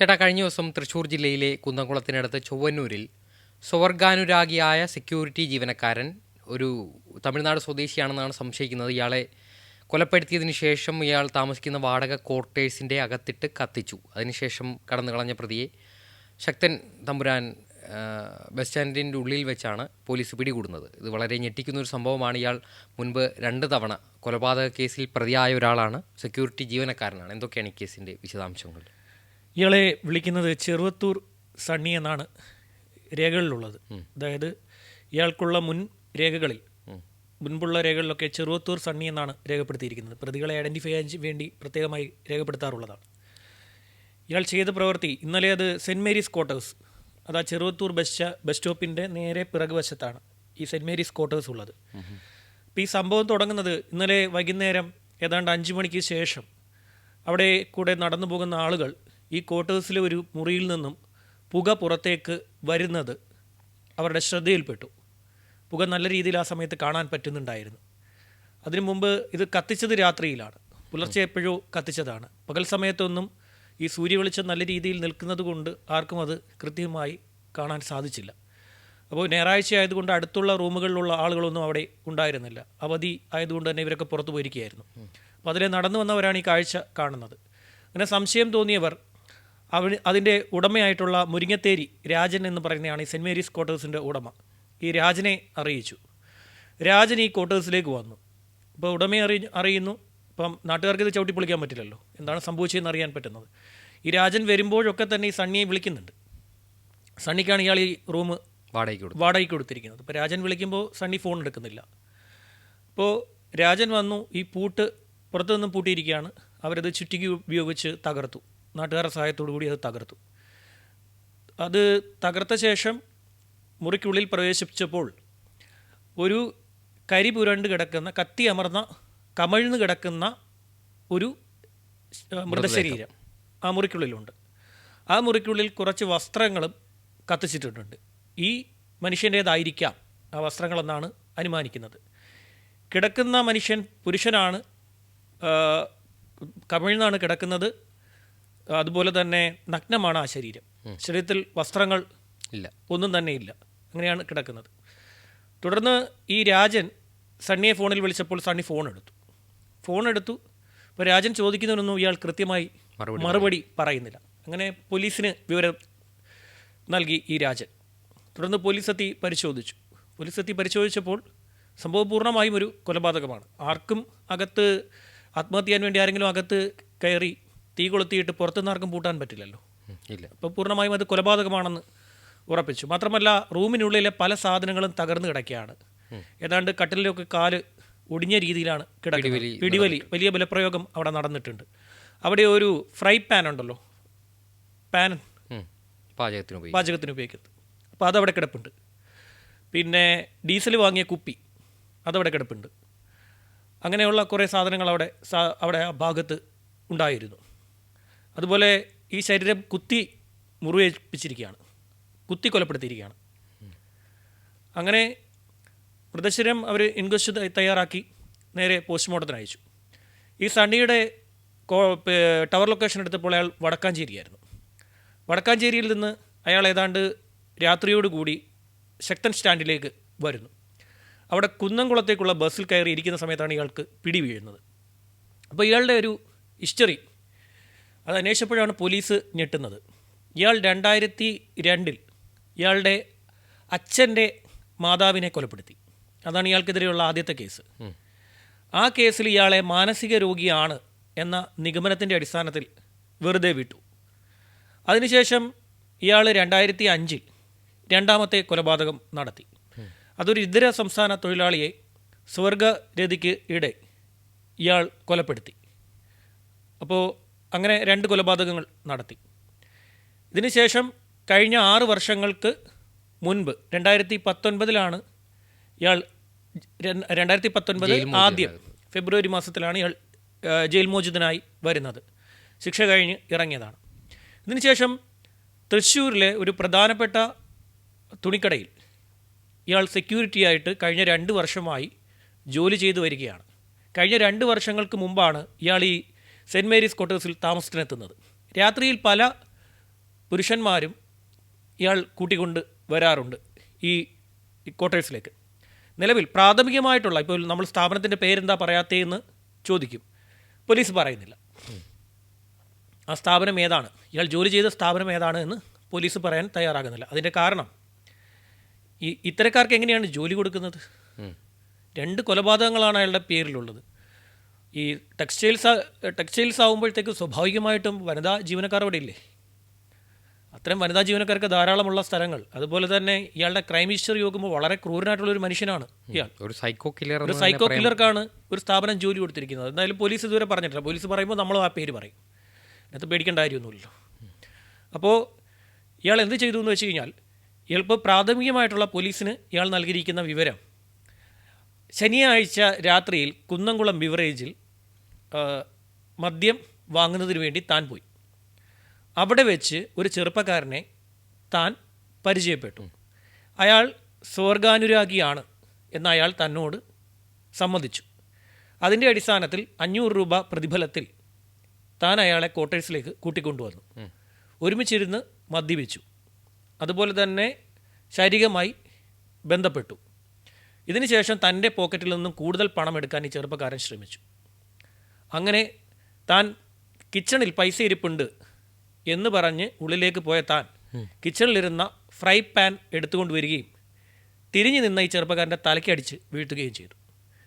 ചേട്ടാ കഴിഞ്ഞ ദിവസം തൃശ്ശൂർ ജില്ലയിലെ കുന്നംകുളത്തിനടുത്ത് ചൊവ്വന്നൂരിൽ സ്വർഗാനുരാഗിയായ സെക്യൂരിറ്റി ജീവനക്കാരൻ ഒരു തമിഴ്നാട് സ്വദേശിയാണെന്നാണ് സംശയിക്കുന്നത്. ഇയാളെ കൊലപ്പെടുത്തിയതിന് ശേഷം ഇയാൾ താമസിക്കുന്ന വാടക ക്വാർട്ടേഴ്സിന്റെ അകത്തിട്ട് കത്തിച്ചു. അതിനുശേഷം കടന്നു കളഞ്ഞ പ്രതിയെ ശക്തൻ തമ്പുരാൻ ബസ് സ്റ്റാൻഡിന്റെ ഉള്ളിൽ വെച്ചാണ് പോലീസ് പിടികൂടുന്നത്. ഇത് വളരെ ഞെട്ടിക്കുന്ന ഒരു സംഭവമാണ്. ഇയാൾ മുൻപ് രണ്ട് തവണ കൊലപാതക കേസിൽ പ്രതിയായ ഒരാളാണ്. സെക്യൂരിറ്റി ജീവനക്കാരനാണ്. എന്തൊക്കെയാണ് ഈ കേസിന്റെ വിശദാംശങ്ങൾ? ഇയാളെ വിളിക്കുന്നത് ചെറുവത്തൂർ സണ്ണി എന്നാണ് രേഖകളിലുള്ളത്. അതായത് ഇയാൾക്കുള്ള മുൻ രേഖകളിൽ മുൻപുള്ള രേഖകളിലൊക്കെ ചെറുവത്തൂർ സണ്ണി എന്നാണ് രേഖപ്പെടുത്തിയിരിക്കുന്നത്. പ്രതികളെ ഐഡന്റിഫൈ ചെയ്യാൻ വേണ്ടി പ്രത്യേകമായി രേഖപ്പെടുത്താറുള്ളതാണ്. ഇയാൾ ചെയ്ത പ്രവൃത്തി ഇന്നലെ അത് സെന്റ് മേരീസ് ക്വാർട്ടേഴ്സ് അതാ ചെറുവത്തൂർ ബസ് ബസ് സ്റ്റോപ്പിന്റെ നേരെ പിറകു വശത്താണ് ഈ സെന്റ് മേരീസ് ക്വാർട്ടേഴ്സ് ഉള്ളത്. അപ്പോൾ ഈ സംഭവം തുടങ്ങുന്നത് ഇന്നലെ വൈകുന്നേരം ഏതാണ്ട് അഞ്ച് മണിക്ക് ശേഷം അവിടെ കൂടെ നടന്നു പോകുന്ന ആളുകൾ ഈ ക്വാർട്ടേഴ്സിലെ ഒരു മുറിയിൽ നിന്നും പുക പുറത്തേക്ക് വരുന്നത് അവരുടെ ശ്രദ്ധയിൽപ്പെട്ടു. പുക നല്ല രീതിയിൽ ആ സമയത്ത് കാണാൻ പറ്റുന്നുണ്ടായിരുന്നു. അതിനു മുമ്പ് ഇത് കത്തിച്ചത് രാത്രിയിലാണ്. പുലർച്ചെ എപ്പോഴോ കത്തിച്ചതാണ്. പകൽ സമയത്തൊന്നും ഈ സൂര്യവെളിച്ചം നല്ല രീതിയിൽ നിൽക്കുന്നത് കൊണ്ട് ആർക്കും അത് കൃത്യമായി കാണാൻ സാധിച്ചില്ല. അപ്പോൾ ഞായറാഴ്ച ആയതുകൊണ്ട് അടുത്തുള്ള റൂമുകളിലുള്ള ആളുകളൊന്നും അവിടെ ഉണ്ടായിരുന്നില്ല. അവധി ആയതുകൊണ്ട് തന്നെ ഇവരൊക്കെ പുറത്തു പോയിരിക്കുകയായിരുന്നു. അപ്പോൾ അതിലെ നടന്നു വന്നവരാണ് ഈ കാഴ്ച കാണുന്നത്. അങ്ങനെ സംശയം തോന്നിയവർ അവന് അതിന്റെ ഉടമയായിട്ടുള്ള മുരിങ്ങത്തേരി രാജൻ എന്ന് പറയുന്നതാണ് ഈ സെന്റ് മേരീസ് ക്വാർട്ടേഴ്സിന്റെ ഉടമ. ഈ രാജനെ അറിയിച്ചു. രാജൻ ഈ ക്വാർട്ടേഴ്സിലേക്ക് വന്നു. ഇപ്പോൾ ഉടമയെ അറി അറിയുന്നു. ഇപ്പം നാട്ടുകാർക്ക് ഇത് ചവിട്ടി പൊളിക്കാൻ പറ്റില്ലല്ലോ. എന്താണ് സംഭവിച്ചതെന്ന് അറിയാൻ പറ്റുന്നത്. ഈ രാജൻ വരുമ്പോഴൊക്കെ തന്നെ ഈ സണ്ണിയെ വിളിക്കുന്നുണ്ട്. സണ്ണിക്കാണ് ഇയാൾ ഈ റൂം വാടകയ്ക്ക് കൊടുത്തു. വാടകയ്ക്ക് കൊടുത്തിരിക്കുന്നത്. അപ്പോൾ രാജൻ വിളിക്കുമ്പോൾ സണ്ണി ഫോൺ എടുക്കുന്നില്ല. അപ്പോൾ രാജൻ വന്നു ഈ പൂട്ട് പുറത്തു നിന്നും പൂട്ടിയിരിക്കുകയാണ്. അവരത് ചുറ്റിക്ക് ഉപയോഗിച്ച് തകർത്തു. നാട്ടുകാരുടെ സഹായത്തോടു കൂടി അത് തകർത്തു. അത് തകർത്ത ശേഷം മുറിക്കുള്ളിൽ പ്രവേശിച്ചപ്പോൾ ഒരു കരി പുരണ്ട് കിടക്കുന്ന കത്തി അമർന്ന കമഴ്ന്ന് കിടക്കുന്ന ഒരു മൃതശരീരം ആ മുറിക്കുള്ളിലുണ്ട്. ആ മുറിക്കുള്ളിൽ കുറച്ച് വസ്ത്രങ്ങളും കത്തിച്ചിട്ടിട്ടുണ്ട് ഈ മനുഷ്യന്റേതായിരിക്കാം ആ വസ്ത്രങ്ങളെന്നാണ് അനുമാനിക്കുന്നത്. കിടക്കുന്ന മനുഷ്യൻ പുരുഷനാണ് കമിഴ്ന്നാണ് കിടക്കുന്നത് അതുപോലെ തന്നെ നഗ്നമാണ് ആ ശരീരം. ശരീരത്തിൽ വസ്ത്രങ്ങൾ ഇല്ല. ഒന്നും തന്നെ ഇല്ല. അങ്ങനെയാണ് കിടക്കുന്നത്. തുടർന്ന് ഈ രാജൻ സണ്ണിയെ ഫോണിൽ വിളിച്ചപ്പോൾ സണ്ണി ഫോൺ എടുത്തു. ഫോൺ എടുത്തു. അപ്പോൾ രാജൻ ചോദിക്കുന്നതിനൊന്നും ഇയാൾ കൃത്യമായി മറുപടി പറയുന്നില്ല. അങ്ങനെ പോലീസിന് വിവരം നൽകി ഈ രാജൻ. തുടർന്ന് പോലീസ് എത്തി പരിശോധിച്ചു. പോലീസ് എത്തി പരിശോധിച്ചപ്പോൾ സംഭവം പൂർണമായും ഒരു കൊലപാതകമാണ്. ആർക്കും അകത്ത് ആത്മഹത്യ ചെയ്യാൻ വേണ്ടി ആരെങ്കിലും അകത്ത് കയറി തീ കൊളുത്തിയിട്ട് പുറത്തുനിന്ന് ആർക്കും പൂട്ടാൻ പറ്റില്ലല്ലോ. ഇല്ല. അപ്പോൾ പൂർണമായും അത് കൊലപാതകമാണെന്ന് ഉറപ്പിച്ചു. മാത്രമല്ല റൂമിനുള്ളിലെ പല സാധനങ്ങളും തകർന്നു കിടക്കുകയാണ്. ഏതാണ്ട് കട്ടിലൊക്കെ കാൽ ഒടിഞ്ഞ രീതിയിലാണ് കിടക്കുന്നത്. പിടിവലി വലിയ ബലപ്രയോഗം അവിടെ നടന്നിട്ടുണ്ട്. അവിടെ ഒരു ഫ്രൈ പാൻ ഉണ്ടല്ലോ. പാൻ പാചകത്തിന് പാചകത്തിന് ഉപയോഗിക്കുന്നത് അപ്പോൾ അതവിടെ കിടപ്പുണ്ട്. പിന്നെ ഡീസൽ വാങ്ങിയ കുപ്പി അതവിടെ കിടപ്പുണ്ട്. അങ്ങനെയുള്ള കുറേ സാധനങ്ങൾ അവിടെ അവിടെ ആ ഭാഗത്ത് ഉണ്ടായിരുന്നു. അതുപോലെ ഈ ശരീരം കുത്തി മുറിവേൽപ്പിച്ചിരിക്കുകയാണ്. കുത്തി കൊലപ്പെടുത്തിയിരിക്കുകയാണ്. അങ്ങനെ മൃതശരീരം അവർ ഇൻക്വസ്റ്റ് തയ്യാറാക്കി നേരെ പോസ്റ്റ്മോർട്ടത്തിന് അയച്ചു. ഈ സണ്ണിയുടെ ടവർ ലൊക്കേഷൻ എടുത്തപ്പോൾ അയാൾ വടക്കാഞ്ചേരിയായിരുന്നു. വടക്കാഞ്ചേരിയിൽ നിന്ന് അയാൾ ഏതാണ്ട് രാത്രിയോടുകൂടി ശക്തൻ സ്റ്റാൻഡിലേക്ക് വരുന്നു. അവിടെ കുന്നംകുളത്തേക്കുള്ള ബസ്സിൽ കയറി ഇരിക്കുന്ന സമയത്താണ് ഇയാൾക്ക് പിടി വീഴുന്നത് അപ്പോൾ ഇയാളുടെ ഒരു ഹിസ്റ്ററി അത് അന്വേഷിച്ചപ്പോഴാണ് പോലീസ് ഞെട്ടുന്നത്. ഇയാൾ രണ്ടായിരത്തി രണ്ടിൽ ഇയാളുടെ അച്ഛന്റെ മാതാവിനെ കൊലപ്പെടുത്തി. അതാണ് ഇയാൾക്കെതിരെയുള്ള ആദ്യത്തെ കേസ്. ആ കേസിൽ ഇയാളെ മാനസിക രോഗിയാണ് എന്ന നിഗമനത്തിന്റെ അടിസ്ഥാനത്തിൽ വെറുതെ വിട്ടു. അതിനുശേഷം ഇയാൾ രണ്ടായിരത്തി അഞ്ചിൽ രണ്ടാമത്തെ കൊലപാതകം നടത്തി. അതൊരു ഇതര സംസ്ഥാന തൊഴിലാളിയെ സ്വർഗരതിക്ക് ഇടെ ഇയാൾ കൊലപ്പെടുത്തി. അപ്പോൾ അങ്ങനെ രണ്ട് കൊലപാതകങ്ങൾ നടത്തി. ഇതിനുശേഷം കഴിഞ്ഞ ആറ് വർഷങ്ങൾക്ക് മുൻപ് രണ്ടായിരത്തി പത്തൊൻപതിലാണ് ഇയാൾ രണ്ടായിരത്തി പത്തൊൻപത്. ആദ്യം ഫെബ്രുവരി മാസത്തിലാണ് ഇയാൾ ജയിൽ മോചിതനായി വരുന്നത്. ശിക്ഷ കഴിഞ്ഞ് ഇറങ്ങിയതാണ്. ഇതിനുശേഷം തൃശ്ശൂരിലെ ഒരു പ്രധാനപ്പെട്ട തുണിക്കടയിൽ ഇയാൾ സെക്യൂരിറ്റി ആയിട്ട് കഴിഞ്ഞ രണ്ട് വർഷമായി ജോലി ചെയ്തു വരികയാണ്. കഴിഞ്ഞ രണ്ട് വർഷങ്ങൾക്ക് മുമ്പാണ് ഇയാൾ ഈ സെന്റ് മേരീസ് ക്വാർട്ടേഴ്സിൽ താമസത്തിനെത്തുന്നത് രാത്രിയിൽ പല പുരുഷന്മാരും ഇയാൾ കൂട്ടിക്കൊണ്ട് വരാറുണ്ട് ഈ ക്വാർട്ടേഴ്സിലേക്ക്. നിലവിൽ പ്രാഥമികമായിട്ടുള്ള ഇപ്പോൾ നമ്മൾ സ്ഥാപനത്തിന്റെ പേരെന്താ പറയാത്തതെന്ന് ചോദിക്കും. പോലീസ് പറയുന്നില്ല. ആ സ്ഥാപനം ഏതാണ്? ഇയാൾ ജോലി ചെയ്ത സ്ഥാപനം ഏതാണ് എന്ന് പോലീസ് പറയാൻ തയ്യാറാകുന്നില്ല. അതിന്റെ കാരണം ഈ ഇത്തരക്കാർക്ക് എങ്ങനെയാണ് ജോലി കൊടുക്കുന്നത്? രണ്ട് കൊലപാതകങ്ങളാണ് അയാളുടെ പേരിലുള്ളത്. ഈ ടെക്സ്റ്റൈൽസ് ടെക്സ്റ്റൈൽസ് ആകുമ്പോഴത്തേക്ക് സ്വാഭാവികമായിട്ടും വനിതാ ജീവനക്കാർ അവിടെ ഇല്ലേ? അത്തരം വനിതാ ജീവനക്കാർക്ക് ധാരാളമുള്ള സ്ഥലങ്ങൾ. അതുപോലെ തന്നെ ഇയാളുടെ ക്രൈം ഹിസ്റ്ററി നോക്കുമ്പോൾ വളരെ ക്രൂരനായിട്ടുള്ള ഒരു മനുഷ്യനാണ് ഇയാൾ. ഒരു സൈക്കോ കില്ലർ ഒരു സൈക്കോ കില്ലർക്കാണ് ഒരു സ്ഥാപനം ജോലി കൊടുത്തിരിക്കുന്നത്. എന്തായാലും പോലീസ് ഇതുവരെ പറഞ്ഞിട്ടില്ല. പോലീസ് പറയുമ്പോൾ നമ്മൾ ആ പേര് പറയും. അതിനകത്ത് പേടിക്കേണ്ട കാര്യമൊന്നുമില്ലല്ലോ. അപ്പോൾ ഇയാൾ എന്ത് ചെയ്തു എന്ന് വെച്ച് കഴിഞ്ഞാൽ ഇയാളിപ്പോൾ പ്രാഥമികമായിട്ടുള്ള പോലീസിന് ഇയാൾ നൽകിയിരിക്കുന്ന വിവരം ശനിയാഴ്ച രാത്രിയിൽ കുന്നംകുളം ബിവറേജിൽ മദ്യം വാങ്ങുന്നതിന് വേണ്ടി താൻ പോയി. അവിടെ വെച്ച് ഒരു ചെറുപ്പക്കാരനെ താൻ പരിചയപ്പെട്ടു. അയാൾ സ്വർഗാനുരാഗിയാണ് എന്ന് അയാൾ തന്നോട് സമ്മതിച്ചു. അതിന്റെ അടിസ്ഥാനത്തിൽ അഞ്ഞൂറ് രൂപ പ്രതിഫലത്തിൽ താൻ അയാളെ ക്വാർട്ടേഴ്സിലേക്ക് കൂട്ടിക്കൊണ്ടുവന്നു. ഒരുമിച്ചിരുന്ന് മദ്യപിച്ചു. അതുപോലെ തന്നെ ശാരീരികമായി ബന്ധപ്പെട്ടു. ഇതിനുശേഷം തന്റെ പോക്കറ്റിൽ നിന്നും കൂടുതൽ പണം എടുക്കാൻ ഈ ചെറുപ്പക്കാരൻ ശ്രമിച്ചു. അങ്ങനെ താൻ കിച്ചണിൽ പൈസ ഇരിപ്പുണ്ട് എന്ന് പറഞ്ഞ് ഉള്ളിലേക്ക് പോയ താൻ കിച്ചണിലിരുന്ന ഫ്രൈ പാൻ എടുത്തുകൊണ്ട് വരികയും തിരിഞ്ഞു നിന്ന ഈ ചെറുപ്പക്കാരന്റെ തലയ്ക്കടിച്ച് വീഴ്ത്തുകയും ചെയ്തു.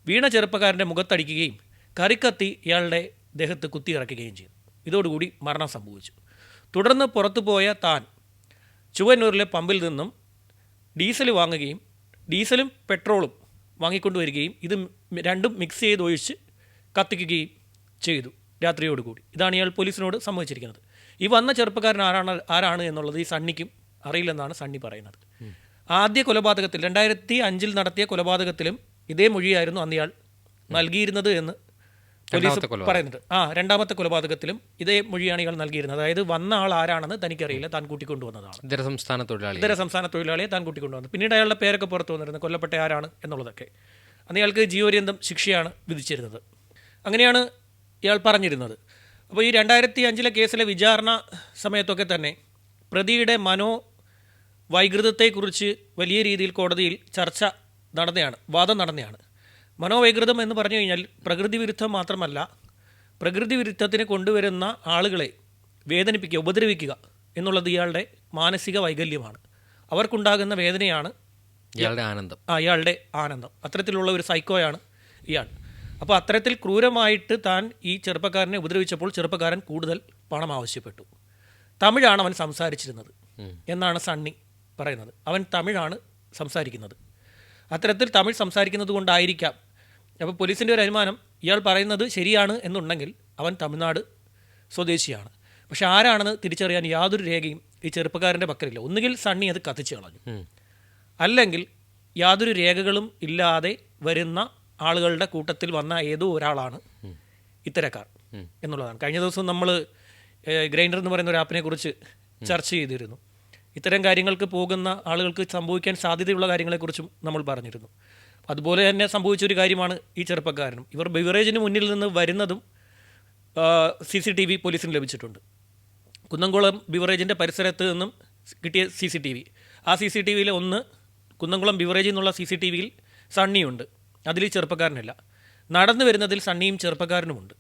വീണ ചെറുപ്പക്കാരന്റെ മുഖത്തടിക്കുകയും കറിക്കത്തി ഇയാളുടെ ദേഹത്ത് കുത്തി ഇറക്കുകയും ചെയ്തു. ഇതോടുകൂടി മരണം സംഭവിച്ചു. തുടർന്ന് പുറത്തു പോയ താൻ ചുവന്നൂരിലെ പമ്പിൽ നിന്നും ഡീസൽ വാങ്ങുകയും ഡീസലും പെട്രോളും വാങ്ങിക്കൊണ്ടുവരികയും ഇത് രണ്ടും മിക്സ് ചെയ്ത് ഒഴിച്ച് കത്തിക്കുകയും ചെയ്തു രാത്രിയോടുകൂടി. ഇതാണ് ഇയാൾ പോലീസിനോട് സംഭവിച്ചിരിക്കുന്നത് ഈ വന്ന ചെറുപ്പക്കാരൻ ആരാണ് ആരാണ് എന്നുള്ളത് ഈ സണ്ണിക്കും അറിയില്ലെന്നാണ് സണ്ണി പറയുന്നത്. ആദ്യ കൊലപാതകത്തിൽ രണ്ടായിരത്തി അഞ്ചിൽ നടത്തിയ കൊലപാതകത്തിലും ഇതേ മൊഴിയായിരുന്നു അന്ന് ഇയാൾ നൽകിയിരുന്നത് എന്ന് പോലീസ് പറയുന്നത് പറയുന്നുണ്ട്. ആ രണ്ടാമത്തെ കൊലപാതകത്തിലും ഇതേ മൊഴിയാണ് ഇയാൾ നൽകിയിരുന്നത്. അതായത് വന്ന ആൾ ആരാണെന്ന് തനിക്കറിയില്ല താൻ കൂട്ടിക്കൊണ്ടുവന്നതാണ്. ഇതര സംസ്ഥാന തൊഴിലാളി ഇതര സംസ്ഥാന തൊഴിലാളിയെ താൻ കൂട്ടിക്കൊണ്ടുവന്നു. പിന്നീട് അയാളുടെ പേരൊക്കെ പുറത്തു വന്നിരുന്നു കൊല്ലപ്പെട്ട ആരാണ് എന്നുള്ളതൊക്കെ. അന്ന് ഇയാൾക്ക് ജീവപര്യന്തം ശിക്ഷയാണ് വിധിച്ചിരുന്നത്. അങ്ങനെയാണ് ഇയാൾ പറഞ്ഞിരുന്നത്. അപ്പോൾ ഈ രണ്ടായിരത്തി അഞ്ചിലെ കേസിലെ വിചാരണ സമയത്തൊക്കെ തന്നെ പ്രതിയുടെ മനോ വൈകൃതത്തെക്കുറിച്ച് വലിയ രീതിയിൽ കോടതിയിൽ ചർച്ച നടന്നതാണ് വാദം നടന്നതാണ് മനോവൈകൃതം എന്ന് പറഞ്ഞു കഴിഞ്ഞാൽ പ്രകൃതി വിരുദ്ധം മാത്രമല്ല പ്രകൃതി വിരുദ്ധത്തിന് കൊണ്ടുവരുന്ന ആളുകളെ വേദനിപ്പിക്കുക ഉപദ്രവിക്കുക എന്നുള്ളത് ഇയാളുടെ മാനസിക വൈകല്യമാണ്. അവർക്കുണ്ടാകുന്ന വേദനയാണ് ഇയാളുടെ ആനന്ദം. ആ ഇയാളുടെ ആനന്ദം. അത്തരത്തിലുള്ള ഒരു സൈക്കോയാണ് ഇയാൾ. അപ്പോൾ അത്തരത്തിൽ ക്രൂരമായിട്ട് താൻ ഈ ചെറുപ്പക്കാരനെ ഉപദ്രവിച്ചപ്പോൾ ചെറുപ്പക്കാരൻ കൂടുതൽ പണം ആവശ്യപ്പെട്ടു. തമിഴാണ് അവൻ സംസാരിച്ചിരുന്നത് എന്നാണ് സണ്ണി പറയുന്നത്. അവൻ തമിഴാണ് സംസാരിക്കുന്നത്. അത്തരത്തിൽ തമിഴ് സംസാരിക്കുന്നത് കൊണ്ടായിരിക്കാം. അപ്പോൾ പോലീസിന്റെ ഒരു അനുമാനം ഇയാൾ പറയുന്നത് ശരിയാണ് എന്നുണ്ടെങ്കിൽ അവൻ തമിഴ്നാട് സ്വദേശിയാണ്. പക്ഷെ ആരാണെന്ന് തിരിച്ചറിയാൻ യാതൊരു രേഖയും ഈ ചെറുപ്പക്കാരന്റെ പക്കലില്ല. ഒന്നുകിൽ സണ്ണി അത് കത്തിച്ചു കളഞ്ഞു. അല്ലെങ്കിൽ യാതൊരു രേഖകളും ഇല്ലാതെ വരുന്ന ആളുകളുടെ കൂട്ടത്തിൽ വന്ന ഏതോ ഒരാളാണ് ഇത്തരക്കാർ എന്നുള്ളതാണ്. കഴിഞ്ഞ ദിവസം നമ്മൾ ഗ്രൈൻഡർ എന്ന് പറയുന്ന ഒരു ആപ്പിനെ കുറിച്ച് ചർച്ച ചെയ്തിരുന്നു. ഇത്തരം കാര്യങ്ങൾക്ക് പോകുന്ന ആളുകൾക്ക് സംഭവിക്കാൻ സാധ്യതയുള്ള കാര്യങ്ങളെക്കുറിച്ചും നമ്മൾ പറഞ്ഞിരുന്നു. അതുപോലെ തന്നെ സംഭവിച്ച ഒരു കാര്യമാണ് ഈ ചെറുപ്പക്കാരനും. ഇവർ ബിവറേജിന് മുന്നിൽ നിന്ന് വരുന്നതും സി സി ടി വി പോലീസിന് ലഭിച്ചിട്ടുണ്ട്. കുന്നംകുളം ബിവറേജിന്റെ പരിസരത്ത് നിന്നും കിട്ടിയ സി സി ടി വി. ആ സി സി ടി വിയിൽ ഒന്ന് കുന്നംകുളം ബിവറേജിൽ നിന്നുള്ള സി സി ടി വിയിൽ സണ്ണിയുണ്ട്. അതിൽ ചെറുപ്പക്കാരനില്ല. നടന്നു വരുന്നതിൽ സണ്ണിയും ചെറുപ്പക്കാരനുമുണ്ട്.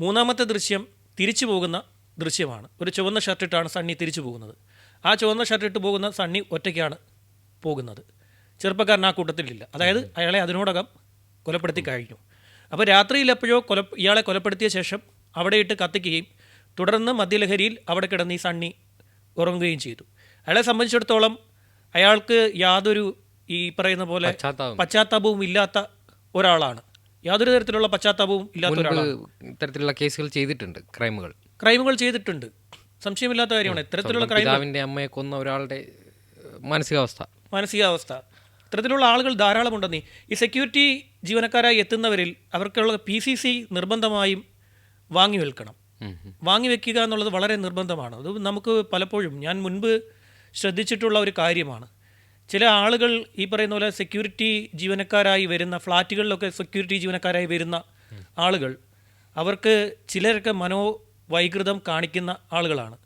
മൂന്നാമത്തെ ദൃശ്യം തിരിച്ചു പോകുന്ന ദൃശ്യമാണ്. ഒരു ചുവന്ന ഷർട്ടിട്ടാണ് സണ്ണി തിരിച്ചു പോകുന്നത്. ആ ചുവന്ന ഷർട്ടിട്ട് പോകുന്ന സണ്ണി ഒറ്റയ്ക്കാണ് പോകുന്നത്. ചെറുപ്പക്കാരൻ ആ കൂട്ടത്തിലില്ല. അതായത് അയാളെ അതിനോടകം കൊലപ്പെടുത്തി കഴിഞ്ഞു. അപ്പോൾ രാത്രിയിൽ എപ്പോഴോ കൊല ഇയാളെ കൊലപ്പെടുത്തിയ ശേഷം അവിടെ ഇട്ട് കത്തിക്കുകയും തുടർന്ന് മദ്യലഹരിയിൽ അവിടെ കിടന്ന് ഈ സണ്ണി ഉറങ്ങുകയും ചെയ്തു. അയാളെ സംബന്ധിച്ചിടത്തോളം അയാൾക്ക് യാതൊരു ഈ പറയുന്ന പോലെ പശ്ചാത്താപം. പശ്ചാത്താപവും ഇല്ലാത്ത ഒരാളാണ്. യാതൊരു തരത്തിലുള്ള പശ്ചാത്താപവും ഇല്ലാത്ത ഒരാളാണ്. ഇത്തരത്തിലുള്ള കേസുകൾ ചെയ്തിട്ടുണ്ട് ക്രൈമുകൾ. ക്രൈമുകൾ ചെയ്തിട്ടുണ്ട്. സംശയമില്ലാത്ത കാര്യമാണ്. ഇത്തരത്തിലുള്ള ക്രൈമിന്റെ അമ്മയെ കൊന്ന ഒരാളുടെ മാനസികാവസ്ഥ. മാനസികാവസ്ഥ. ഇത്തരത്തിലുള്ള ആളുകൾ ധാരാളം ധാരാളമുണ്ടെന്നീ. ഈ സെക്യൂരിറ്റി ജീവനക്കാരായി എത്തുന്നവരിൽ അവർക്കുള്ള പി സി സി നിർബന്ധമായും വാങ്ങി ഉം. വാങ്ങി വെക്കുക എന്നുള്ളത് വളരെ നിർബന്ധമാണ്. അത് നമുക്ക് പലപ്പോഴും ഞാൻ മുൻപ് ശ്രദ്ധിച്ചിട്ടുള്ള ഒരു കാര്യമാണ്. ചില ആളുകൾ ഈ പറയുന്ന പോലെ സെക്യൂരിറ്റി ജീവനക്കാരായി വരുന്ന ഫ്ലാറ്റുകളിലൊക്കെ സെക്യൂരിറ്റി ജീവനക്കാരായി വരുന്ന ആളുകൾ അവർക്ക് ചിലരൊക്കെ മനോവൈകൃതം കാണിക്കുന്ന ആളുകളാണ്.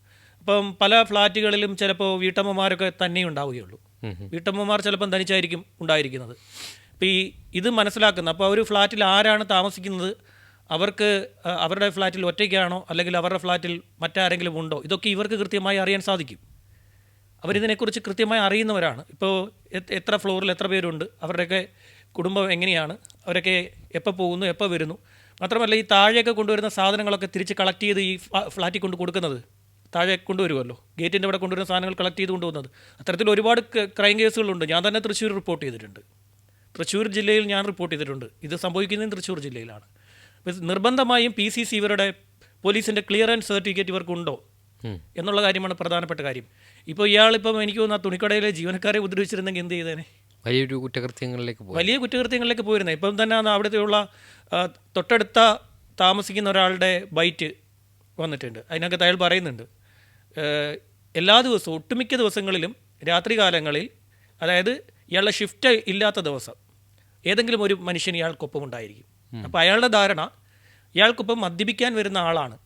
അപ്പം പല ഫ്ലാറ്റുകളിലും ചിലപ്പോൾ വീട്ടമ്മമാരൊക്കെ തന്നെ ഉണ്ടാവുകയുള്ളൂ. വീട്ടമ്മമാർ ചിലപ്പം തനിച്ചായിരിക്കും ഉണ്ടായിരിക്കുന്നത്. അപ്പോൾ ഈ ഇത് മനസ്സിലാക്കുന്ന അപ്പോൾ ഒരു ഫ്ലാറ്റിൽ ആരാണ് താമസിക്കുന്നത് അവർക്ക് അവരുടെ ഫ്ലാറ്റിൽ ഒറ്റയ്ക്കാണോ അല്ലെങ്കിൽ അവരുടെ ഫ്ലാറ്റിൽ മറ്റാരെങ്കിലും ഉണ്ടോ ഇതൊക്കെ ഇവർക്ക് കൃത്യമായി അറിയാൻ സാധിക്കും. അവരിതിനെക്കുറിച്ച് കൃത്യമായി അറിയുന്നവരാണ്. ഇപ്പോൾ എത്ര ഫ്ലോറിൽ എത്ര പേരുണ്ട് അവരുടെയൊക്കെ കുടുംബം എങ്ങനെയാണ് അവരൊക്കെ എപ്പോൾ പോകുന്നു എപ്പോൾ വരുന്നു. മാത്രമല്ല ഈ താഴെയൊക്കെ കൊണ്ടുവരുന്ന സാധനങ്ങളൊക്കെ തിരിച്ച് കളക്ട് ചെയ്ത് ഈ ഫ്ലാ- ഫ്ലാറ്റിൽ കൊണ്ട് കൊടുക്കുന്നത് താഴെ കൊണ്ടുവരുമല്ലോ ഗേറ്റിന്റെ അവിടെ കൊണ്ടുവരുന്ന സാധനങ്ങൾ കളക്ട് ചെയ്ത് കൊണ്ടുവന്നത്. അത്തരത്തിൽ ഒരുപാട് ക്രൈം കേസുകളുണ്ട്. ഞാൻ തന്നെ തൃശ്ശൂർ റിപ്പോർട്ട് ചെയ്തിട്ടുണ്ട്. തൃശ്ശൂർ ജില്ലയിൽ ഞാൻ റിപ്പോർട്ട് ചെയ്തിട്ടുണ്ട്. ഇത് സംഭവിക്കുന്നത് തൃശ്ശൂർ ജില്ലയിലാണ്. നിർബന്ധമായും പി സി സി ഇവരുടെ പോലീസിന്റെ ക്ലിയറൻസ് സർട്ടിഫിക്കറ്റ് ഇവർക്കുണ്ടോ. എന്നുള്ള കാര്യമാണ് പ്രധാനപ്പെട്ട കാര്യം. ഇപ്പോൾ ഇയാളിപ്പം എനിക്ക് തോന്നുന്നു ആ തുണിക്കടയിലെ ജീവനക്കാരെ ഉപദ്രവിച്ചിരുന്നെങ്കിൽ എന്ത് ചെയ്തേനെ? വലിയൊരു കുറ്റകൃത്യങ്ങളിലേക്ക് പോയി. വലിയ കുറ്റകൃത്യങ്ങളിലേക്ക് പോയിരുന്നത് ഇപ്പം തന്നെ അവിടുത്തെയുള്ള തൊട്ടടുത്ത താമസിക്കുന്ന ഒരാളുടെ ബൈറ്റ് വന്നിട്ടുണ്ട്. അതിനകത്ത് അയാൾ പറയുന്നുണ്ട് എല്ലാ ദിവസവും ഒട്ടുമിക്ക ദിവസങ്ങളിലും രാത്രി കാലങ്ങളിൽ അതായത് ഇയാളുടെ ഷിഫ്റ്റ് ഇല്ലാത്ത ദിവസം ഏതെങ്കിലും ഒരു മനുഷ്യൻ ഇയാൾക്കൊപ്പം ഉണ്ടായിരിക്കും. അപ്പോൾ അയാളുടെ ധാരണ ഇയാൾക്കൊപ്പം മദ്യപിക്കാൻ വരുന്ന ആളാണ്.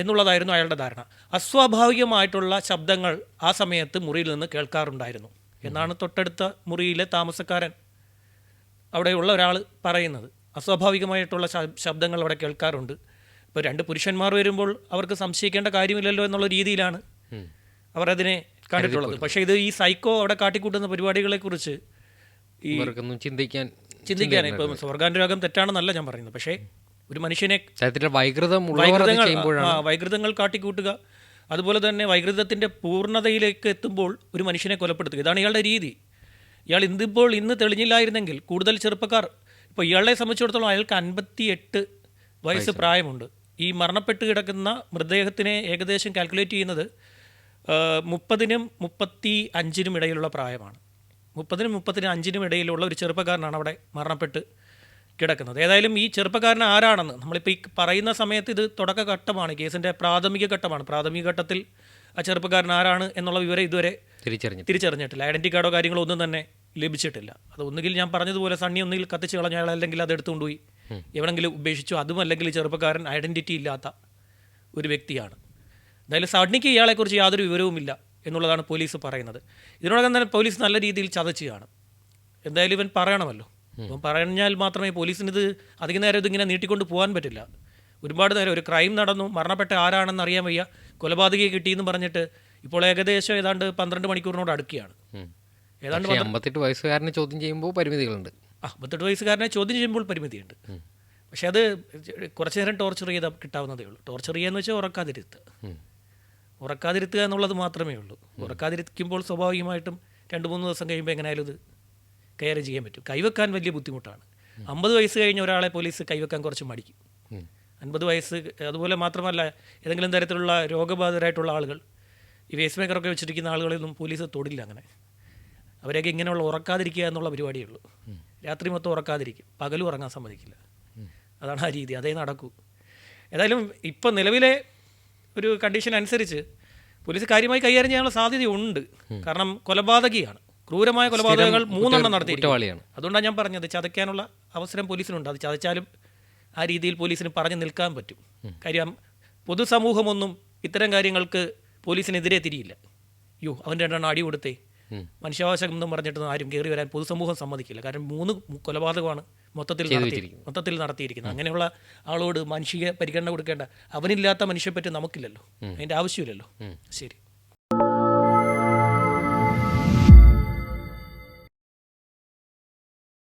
എന്നുള്ളതായിരുന്നു അയാളുടെ ധാരണ. അസ്വാഭാവികമായിട്ടുള്ള ശബ്ദങ്ങൾ ആ സമയത്ത് മുറിയിൽ നിന്ന് കേൾക്കാറുണ്ടായിരുന്നു. എന്നാണ് തൊട്ടടുത്ത മുറിയിലെ താമസക്കാരൻ അവിടെയുള്ള ഒരാൾ പറയുന്നത്. അസ്വാഭാവികമായിട്ടുള്ള ശബ്ദങ്ങൾ അവിടെ കേൾക്കാറുണ്ട്. ഇപ്പോൾ രണ്ട് പുരുഷന്മാർ വരുമ്പോൾ അവർക്ക് സംശയിക്കേണ്ട കാര്യമില്ലല്ലോ എന്നുള്ള രീതിയിലാണ്. അവർ അതിനെ കണ്ടിട്ടുള്ളത്. പക്ഷേ ഇത് ഈ സൈക്കോ അവിടെ കാട്ടിക്കൂട്ടുന്ന പരിപാടികളെക്കുറിച്ച് ഈ ചിന്തിക്കാൻ ചിന്തിക്കാൻ ഇപ്പം സ്വർഗാനുരാഗം തെറ്റാണെന്നല്ല ഞാൻ പറയുന്നത്. പക്ഷേ ഒരു മനുഷ്യനെ വൈകൃതം വൈകൃതങ്ങൾ കാട്ടിക്കൂട്ടുക. അതുപോലെ തന്നെ വൈകൃതത്തിന്റെ പൂർണതയിലേക്ക് എത്തുമ്പോൾ ഒരു മനുഷ്യനെ കൊലപ്പെടുത്തുക. ഇതാണ് ഇയാളുടെ രീതി. ഇയാൾ ഇന്നിപ്പോൾ ഇന്ന് തെളിഞ്ഞില്ലായിരുന്നെങ്കിൽ കൂടുതൽ ചെറുപ്പക്കാർ ഇപ്പോൾ ഇയാളെ സംബന്ധിച്ചിടത്തോളം അയാൾക്ക് അൻപത്തി എട്ട് വയസ്സ്. പ്രായമുണ്ട്. ഈ മരണപ്പെട്ട് കിടക്കുന്ന മൃതദേഹത്തിനെ ഏകദേശം കാൽക്കുലേറ്റ് ചെയ്യുന്നത് മുപ്പതിനും മുപ്പത്തി അഞ്ചിനും ഇടയിലുള്ള പ്രായമാണ്. മുപ്പതിനും മുപ്പത്തിനും അഞ്ചിനും ഇടയിലുള്ള ഒരു ചെറുപ്പക്കാരനാണ് അവിടെ മരണപ്പെട്ട് കിടക്കുന്നത്. ഏതായാലും ഈ ചെറുപ്പക്കാരൻ ആരാണെന്ന് നമ്മളിപ്പോൾ ഈ പറയുന്ന സമയത്ത് ഇത് തുടക്ക ഘട്ടമാണ് കേസിന്റെ പ്രാഥമിക ഘട്ടമാണ്. പ്രാഥമിക ഘട്ടത്തിൽ ആ ചെറുപ്പക്കാരൻ ആരാണ് എന്നുള്ള വിവരം ഇതുവരെ തിരിച്ചറിഞ്ഞു തിരിച്ചറിഞ്ഞിട്ടില്ല. ഐഡന്റി കാർഡോ കാര്യങ്ങളോ ഒന്നും തന്നെ ലഭിച്ചിട്ടില്ല. അത് ഒന്നുകിൽ ഞാൻ പറഞ്ഞതുപോലെ സണ്ണി ഒന്നുകിൽ കത്തിച്ച് കളഞ്ഞ അല്ലെങ്കിൽ അത് എടുത്തുകൊണ്ടുപോയി എവിടെങ്കിലും ഉപേക്ഷിച്ചു. അതും അല്ലെങ്കിൽ ചെറുപ്പക്കാരൻ ഐഡന്റിറ്റി ഇല്ലാത്ത ഒരു വ്യക്തിയാണ്. എന്തായാലും സണ്ണിക്ക് ഇയാളെക്കുറിച്ച് യാതൊരു വിവരവുമില്ല എന്നുള്ളതാണ് പോലീസ് പറയുന്നത്. ഇതിനോടകം തന്നെ പോലീസ് നല്ല രീതിയിൽ ചതച്ചു കാണും. എന്തായാലും ഇവൻ പറയണമല്ലോ. അപ്പം പറഞ്ഞാൽ മാത്രമേ പോലീസിന് ഇത് അധികം നേരം ഇതിങ്ങനെ നീട്ടിക്കൊണ്ട് പോകാൻ പറ്റില്ല. ഒരുപാട് നേരം ഒരു ക്രൈം നടന്നു. മരണപ്പെട്ട ആരാണെന്ന് അറിയാൻ വയ്യ. കൊലപാതകയെ കിട്ടിയെന്ന് പറഞ്ഞിട്ട് ഇപ്പോൾ ഏകദേശം ഏതാണ്ട് പന്ത്രണ്ട് മണിക്കൂറിനോട് അടുക്കുകയാണ് ഏതാണ്ട് അമ്പത്തെട്ട് വയസ്സുകാരനെ ചോദ്യം ചെയ്യുമ്പോൾ പരിമിതികളുണ്ട്. ആ അമ്പത്തെട്ട് വയസ്സുകാരനെ ചോദ്യം ചെയ്യുമ്പോൾ പരിമിതിയുണ്ട്. പക്ഷെ അത് കുറച്ച് നേരം ടോർച്ചർ ചെയ്താൽ കിട്ടാവുന്നതേ ഉള്ളൂ. ടോർച്ചർ ചെയ്യാന്ന് വെച്ചാൽ ഉറക്കാതിരുത്തുക. ഉറക്കാതിരുത്തുക എന്നുള്ളത് മാത്രമേ ഉള്ളൂ. ഉറക്കാതിരിക്കുമ്പോൾ സ്വാഭാവികമായിട്ടും രണ്ട് മൂന്ന് ദിവസം കഴിയുമ്പോൾ എങ്ങനെയായാലും ഇത് കയറി ചെയ്യാൻ പറ്റും. കൈവെക്കാൻ വലിയ ബുദ്ധിമുട്ടാണ്. അമ്പത് വയസ്സ് കഴിഞ്ഞ ഒരാളെ പോലീസ് കൈവെക്കാൻ കുറച്ച് മടിക്കും. അൻപത് വയസ്സ് അതുപോലെ മാത്രമല്ല ഏതെങ്കിലും തരത്തിലുള്ള രോഗബാധിതരായിട്ടുള്ള ആളുകൾ ഈ വേസ്റ്റ് മേക്കറൊക്കെ വെച്ചിരിക്കുന്ന ആളുകളെയൊന്നും പോലീസ് തൊടില്ല അങ്ങനെ. അവരെയൊക്കെ ഇങ്ങനെയുള്ള ഉറക്കാതിരിക്കുക എന്നുള്ള പരിപാടിയേ ഉള്ളൂ. രാത്രി മൊത്തം ഉറക്കാതിരിക്കും. പകലും ഉറങ്ങാൻ സമ്മതിക്കില്ല. അതാണ് ആ രീതി. അതേ നടക്കൂ. ഏതായാലും ഇപ്പം നിലവിലെ ഒരു കണ്ടീഷൻ അനുസരിച്ച് പോലീസ് കാര്യമായി കൈകാര്യം ചെയ്യാനുള്ള സാധ്യതയുണ്ട്. കാരണം കൊലപാതകിയാണ്. ക്രൂരമായ കൊലപാതകങ്ങൾ മൂന്നെണ്ണം നടത്തി കുറ്റവാളിയാണ്. അതുകൊണ്ടാണ് ഞാൻ പറഞ്ഞത് ചതയ്ക്കാനുള്ള അവസരം പോലീസിനുണ്ട്. അത് ചതച്ചാലും ആ രീതിയിൽ പോലീസിന് പറഞ്ഞു നിൽക്കാൻ പറ്റും. കാര്യം പൊതുസമൂഹമൊന്നും ഇത്തരം കാര്യങ്ങൾക്ക് പോലീസിനെതിരെ തിരിയില്ല. യോ അവൻ രണ്ടെണ്ണം അടി കൊടുത്തേ. മനുഷ്യാവകാശം എന്നും പറഞ്ഞിട്ട് ആരും കയറി വരാൻ പൊതുസമൂഹം സമ്മതിക്കില്ല. കാരണം മൂന്ന് കൊലപാതകമാണ് മൊത്തത്തിൽ മൊത്തത്തിൽ നടത്തിയിരിക്കുന്നത്. അങ്ങനെയുള്ള ആളോട് മനുഷ്യ പരിഗണന കൊടുക്കേണ്ട അവനില്ലാത്ത മനുഷ്യപ്പറ്റി നമുക്കില്ലല്ലോ. അതിന്റെ ആവശ്യമില്ലല്ലോ. ശരി.